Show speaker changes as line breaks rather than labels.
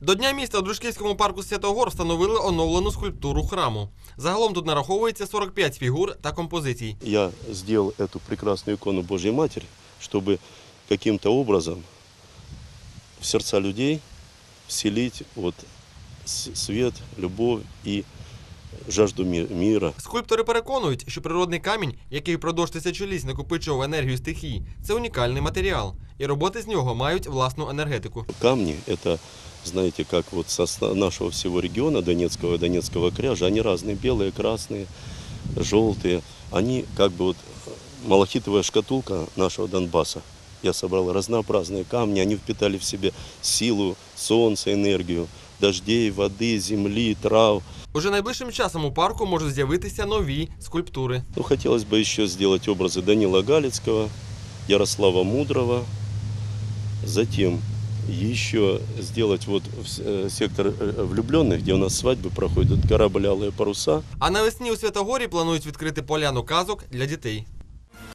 До Дня міста у Дружківському парку Святогор встановили оновлену скульптуру храму. Загалом тут нараховується 45 фігур та композицій.
Я сделал эту прекрасную икону Божьей Матери, чтобы каким-то образом в сердца людей вселить вот с- свет, любовь и жажду ми- мира.
Скульптори переконують, що природний камінь, який впродовж тисячоліть накопичував енергію стихій, це унікальний матеріал, і роботи з нього мають власну енергетику.
Камни – это, знаете, как вот со ста- нашего всего региона Донецкого и Донецкого кряжа, они разные, белые, красные, желтые. Они как бы вот малахитовая шкатулка нашего Донбасса. Я собрал разнообразные камни, они впитали в себе силу, солнце, энергию, дождей, воды, земли, трав.
Уже найближчим часом у парку можуть з'явитися нові скульптури.
Ну, хотелось бы еще сделать образы Данила Галицкого, Ярослава Мудрого, затем еще сделать вот в с- э, сектор э, влюбленных, где у нас свадьбы проходят, корабль «Алые паруса».
А навесні у Святогорі планують відкрити поляну казок для дітей.